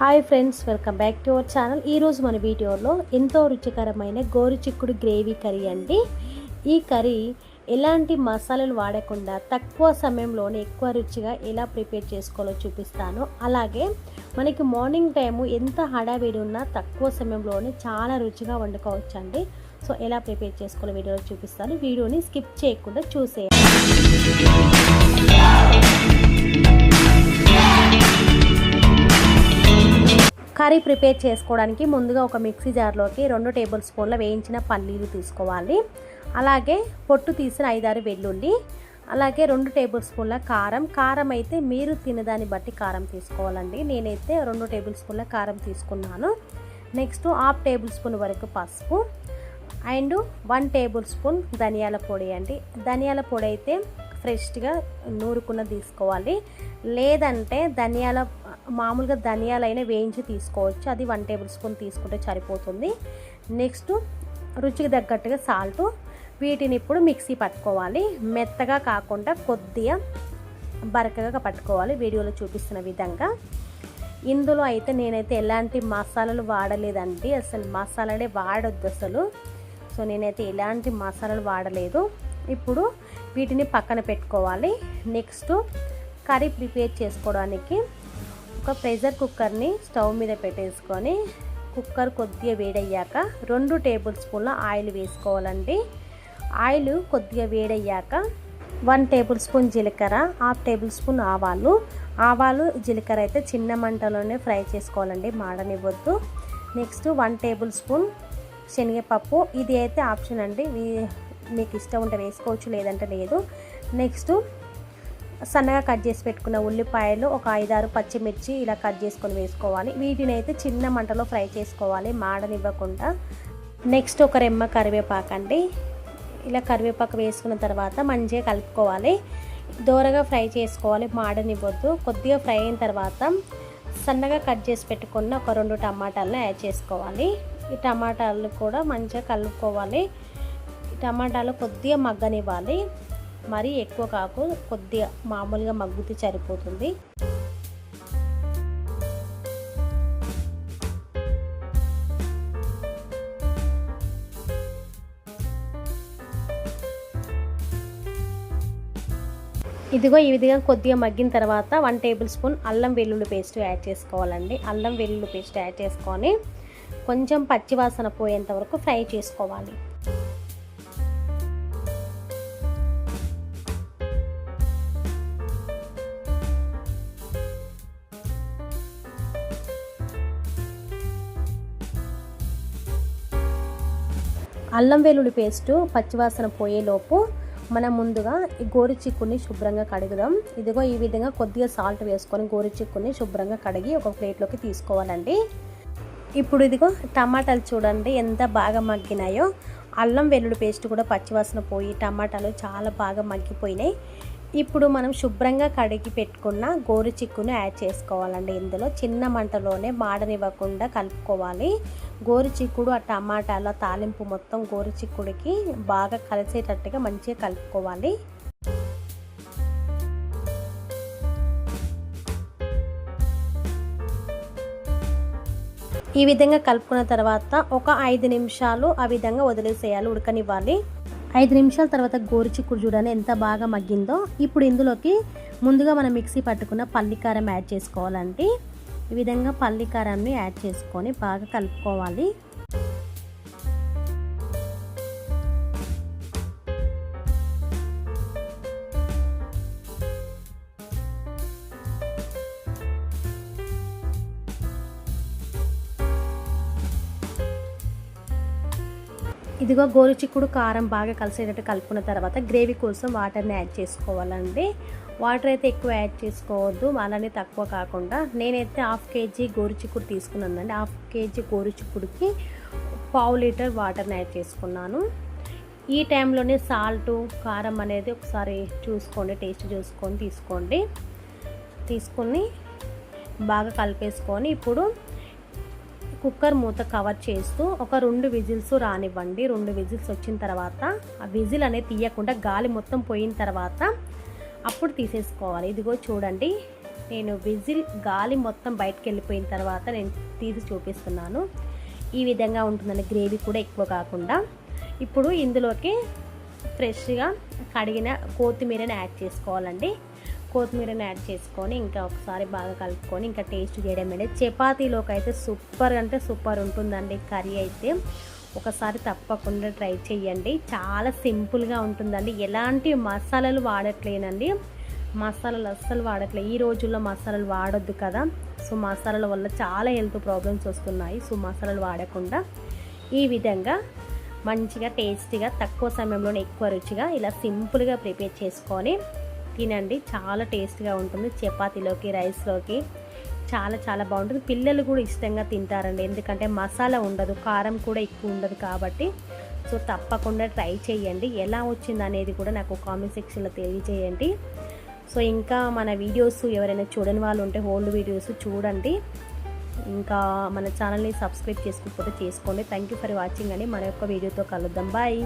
Hi friends welcome back to our channel. ఈరోజు మన వీడియోలో ఎంతో రుచికరమైన గోరుచిక్కుడు గ్రేవీ కర్రీ అండి. ఈ కర్రీ ఎలాంటి మసాలాలు వాడకుండా తక్కువ సమయంలోనే ఎక్కువ రుచిగా ఎలా ప్రిపేర్ చేసుకోవాలో చూపిస్తాను. అలాగే మనకి మార్నింగ్ టైము ఎంత హడావిడి ఉన్నా తక్కువ సమయంలోనే చాలా రుచిగా వండుకోవచ్చండి. సో ఎలా ప్రిపేర్ చేసుకోవాలో వీడియోలో చూపిస్తాను. వీడియోని స్కిప్ చేయకుండా చూసేయండి. కర్రీ ప్రిపేర్ చేసుకోవడానికి ముందుగా ఒక మిక్సీ జార్లోకి రెండు టేబుల్ స్పూన్ల వేయించిన పల్లీలు తీసుకోవాలి. అలాగే పొట్టు తీసిన ఐదారు వెల్లుల్లి అలాగే రెండు టేబుల్ స్పూన్ల కారం. కారం అయితే మీరు తినదాన్ని బట్టి కారం తీసుకోవాలండి. నేనైతే రెండు టేబుల్ స్పూన్ల కారం తీసుకున్నాను. నెక్స్ట్ హాఫ్ టేబుల్ స్పూన్ వరకు పసుపు అండ్ వన్ టేబుల్ స్పూన్ ధనియాల పొడి అండి. ధనియాల పొడి అయితే ఫ్రెష్గా నూరుకున్న తీసుకోవాలి. లేదంటే ధనియాల మామూలుగా ధనియాలైనా వేయించి తీసుకోవచ్చు. అది వన్ టేబుల్ స్పూన్ తీసుకుంటే సరిపోతుంది. నెక్స్ట్ రుచికి తగ్గట్టుగా సాల్ట్. వీటిని ఇప్పుడు మిక్సీ పట్టుకోవాలి. మెత్తగా కాకుండా కొద్దిగా బరకగా పట్టుకోవాలి. వీడియోలో చూపిస్తున్న విధంగా. ఇందులో అయితే నేనైతే ఎలాంటి మసాలాలు వాడలేదండి. అసలు మసాలాలే వాడొద్దు అసలు. సో నేనైతే ఎలాంటి మసాలాలు వాడలేదు. ఇప్పుడు వీటిని పక్కన పెట్టుకోవాలి. నెక్స్ట్ కర్రీ ప్రిపేర్ చేసుకోవడానికి ఒక ప్రెషర్ కుక్కర్ని స్టవ్ మీద పెట్టేసుకొని కుక్కర్ కొద్దిగా వేడయ్యాక రెండు టేబుల్ స్పూన్ల ఆయిల్ వేసుకోవాలండి. ఆయిల్ కొద్దిగా వేడయ్యాక వన్ టేబుల్ స్పూన్ జీలకర్ర హాఫ్ టేబుల్ స్పూన్ ఆవాలు. ఆవాలు జీలకర్ర అయితే చిన్న మంటలోనే ఫ్రై చేసుకోవాలండి మాడనివ్వద్దు. నెక్స్ట్ వన్ టేబుల్ స్పూన్ శనగపప్పు. ఇది అయితే ఆప్షన్ అండి. మీకు ఇష్టం ఉంటే వేసుకోవచ్చు లేదంటే లేదు. నెక్స్ట్ సన్నగా కట్ చేసి పెట్టుకున్న ఉల్లిపాయలు ఒక ఐదారు పచ్చిమిర్చి ఇలా కట్ చేసుకొని వేసుకోవాలి. వీటిని అయితే చిన్న మంటలో ఫ్రై చేసుకోవాలి మాడనివ్వకుండా. నెక్స్ట్ ఒక రెమ్మ కరివేపాకు అండి. ఇలా కరివేపాకు వేసుకున్న తర్వాత మంచిగా కలుపుకోవాలి. దూరగా ఫ్రై చేసుకోవాలి మాడనివ్వద్దు. కొద్దిగా ఫ్రై అయిన తర్వాత సన్నగా కట్ చేసి పెట్టుకున్న ఒక రెండు టమాటాలను యాడ్ చేసుకోవాలి. ఈ టమాటాలు కూడా మంచిగా కలుపుకోవాలి. టమాటాలు కొద్దిగా మగ్గనివ్వాలి. మరీ ఎక్కువ కాకు కొద్దిగా మామూలుగా మగ్గుతే సరిపోతుంది. ఇదిగో ఈ విధంగా కొద్దిగా మగ్గిన తర్వాత వన్ టేబుల్ స్పూన్ అల్లం వెల్లుల్లి పేస్ట్ యాడ్ చేసుకోవాలండి. అల్లం వెల్లుల్లి పేస్ట్ యాడ్ చేసుకొని కొంచెం పచ్చివాసన పోయేంత వరకు ఫ్రై చేసుకోవాలి. అల్లం వెల్లుల్లి పేస్టు పచ్చివాసన పోయేలోపు మనం ముందుగా ఈ గోరు చిక్కుని శుభ్రంగా కడుగుదాం. ఇదిగో ఈ విధంగా కొద్దిగా సాల్ట్ వేసుకొని గోరు చిక్కుని శుభ్రంగా కడిగి ఒక ప్లేట్లోకి తీసుకోవాలండి. ఇప్పుడు ఇదిగో టమాటాలు చూడండి ఎంత బాగా మగ్గినాయో. అల్లం వెల్లుల్లి పేస్ట్ కూడా పచ్చివాసన పోయి టమాటాలు చాలా బాగా మగ్గిపోయినాయి. ఇప్పుడు మనం శుభ్రంగా కడిగి పెట్టుకున్న గోరు చిక్కును యాడ్ చేసుకోవాలండి. ఇందులో చిన్న మంటలోనే మాడనివ్వకుండా కలుపుకోవాలి. గోరు చిక్కుడు ఆ టమాటాల తాలింపు మొత్తం గోరు చిక్కుడికి బాగా కలిసేటట్టుగా మంచిగా కలుపుకోవాలి. ఈ విధంగా కలుపుకున్న తర్వాత ఒక ఐదు నిమిషాలు ఆ విధంగా వదిలేసేయాలి ఉడకనివ్వాలి. ఐదు నిమిషాల తర్వాత గోరుచిక్కుడు చూడని ఎంత బాగా మగ్గిందో. ఇప్పుడు ఇందులోకి ముందుగా మనం మిక్సీ పట్టుకున్న పల్లికారం యాడ్ చేసుకోవాలండి. ఈ విధంగా పల్లికారాన్ని యాడ్ చేసుకొని బాగా కలుపుకోవాలి. ఇదిగో గోరుచిక్కుడు కారం బాగా కలిసేటట్టు కలుపుకున్న తర్వాత గ్రేవీ కోసం వాటర్ని యాడ్ చేసుకోవాలండి. వాటర్ అయితే ఎక్కువ యాడ్ చేసుకోవద్దు అలానే తక్కువ కాకుండా. నేనైతే హాఫ్ కేజీ గోరుచిక్కుడు తీసుకున్నానండి. హాఫ్ కేజీ గోరుచిక్కుడికి పావు లీటర్ వాటర్ని యాడ్ చేసుకున్నాను. ఈ టైంలోనే సాల్ట్ కారం అనేది ఒకసారి చూసుకోండి టేస్ట్ చూసుకొని తీసుకోండి. తీసుకొని బాగా కలిపేసుకొని ఇప్పుడు కుక్కర్ మూత కవర్ చేస్తూ ఒక రెండు విజిల్స్ రానివ్వండి. రెండు విజిల్స్ వచ్చిన తర్వాత ఆ విజిల్ అనేది తీయకుండా గాలి మొత్తం పోయిన తర్వాత అప్పుడు తీసేసుకోవాలి. ఇదిగో చూడండి. నేను విజిల్ గాలి మొత్తం బయటకు వెళ్ళిపోయిన తర్వాత నేను తీసి చూపిస్తున్నాను. ఈ విధంగా ఉంటుందండి గ్రేవీ కూడా ఎక్కువ కాకుండా. ఇప్పుడు ఇందులోకి ఫ్రెష్గా కడిగిన కొత్తిమీరని యాడ్ చేసుకోవాలండి. కొత్తిమీరని యాడ్ చేసుకొని ఇంకా ఒకసారి బాగా కలుపుకొని ఇంకా టేస్ట్ చేయడం చపాతీలోకి అయితే సూపర్ అంటే సూపర్ ఉంటుందండి కర్రీ అయితే. ఒకసారి తప్పకుండా ట్రై చేయండి. చాలా సింపుల్గా ఉంటుందండి. ఎలాంటి మసాలాలు వాడట్లేనండి. మసాలాలు అస్సలు వాడట్లేదు ఈ రోజుల్లో మసాలాలు వాడొద్దు కదా. సో మసాలాల వల్ల చాలా హెల్త్ ప్రాబ్లమ్స్ వస్తున్నాయి. సో మసాలాలు వాడకుండా ఈ విధంగా మంచిగా టేస్టీగా తక్కువ సమయంలోనే ఎక్కువ రుచిగా ఇలా సింపుల్గా ప్రిపేర్ చేసుకొని తినండి. చాలా టేస్ట్గా ఉంటుంది. చపాతీలోకి రైస్లోకి చాలా చాలా బాగుంటుంది. పిల్లలు కూడా ఇష్టంగా తింటారండి. ఎందుకంటే మసాలా ఉండదు కారం కూడా ఎక్కువ ఉండదు కాబట్టి. సో తప్పకుండా ట్రై చేయండి. ఎలా వచ్చింది అనేది కూడా నాకు కామెంట్ సెక్షన్లో తెలియజేయండి. సో ఇంకా మన వీడియోస్ ఎవరైనా చూడని వాళ్ళు ఉంటే ఓల్డ్ వీడియోస్ చూడండి. ఇంకా మన ఛానల్ని సబ్స్క్రైబ్ చేసుకోకపోతే చేసుకోండి థ్యాంక్ యూ ఫర్ వాచింగ్ అని మన యొక్క వీడియోతో కలుద్దాం. బాయ్.